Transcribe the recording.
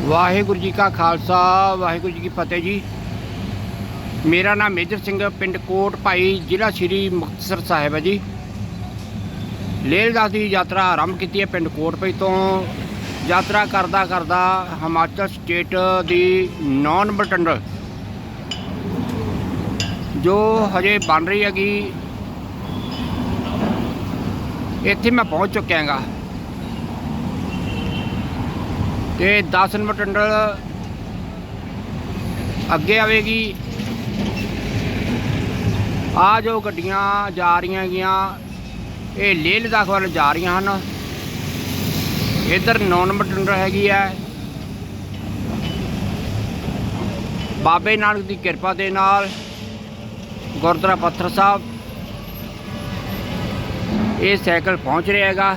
ਵਾਹਿਗੁਰੂ ਜੀ ਕਾ ਖਾਲਸਾ, ਵਾਹਿਗੁਰੂ ਜੀ ਕੀ ਫਤਿਹ ਜੀ। ਮੇਰਾ ਨਾਮ ਮੇਜਰ ਸਿੰਘ, ਪਿੰਡ ਕੋਟ ਭਾਈ, ਜ਼ਿਲ੍ਹਾ ਸ਼੍ਰੀ ਮੁਕਤਸਰ ਸਾਹਿਬ ਹੈ ਜੀ। ਲੇਹ ਦੀ ਯਾਤਰਾ ਆਰੰਭ ਕੀਤੀ ਹੈ ਪਿੰਡ ਕੋਟ ਭਾਈ ਤੋਂ। ਯਾਤਰਾ ਕਰਦਾ ਕਰਦਾ ਹਿਮਾਚਲ ਸਟੇਟ ਦੀ 9 ਨੰਬਰ ਜੋ ਹਜੇ ਬਣ ਰਹੀ ਹੈਗੀ, ਇੱਥੇ ਮੈਂ ਪਹੁੰਚ ਚੁੱਕਿਆ ਹਾਂਗਾ ਤੇ 10 ਨੰਬਰ ਟੰਡਲ ਅੱਗੇ ਆਵੇਗੀ। ਆ ਜੋ ਗੱਡੀਆਂ ਜਾ ਰਹੀਆਂ ਗੀਆਂ, ਇਹ ਲੇਹ ਲਦਾਖ ਵੱਲ ਜਾ ਰਹੀਆਂ ਹਨ। ਇੱਧਰ 9 ਨੰਬਰ ਟੰਡਲ ਹੈਗੀ ਹੈ। ਬਾਬੇ ਨਾਨਕ ਦੀ ਕਿਰਪਾ ਦੇ ਨਾਲ ਗੁਰਦੁਆਰਾ ਪੱਥਰ ਸਾਹਿਬ, ਇਹ ਸਾਈਕਲ ਪਹੁੰਚ ਰਿਹਾ ਹੈਗਾ।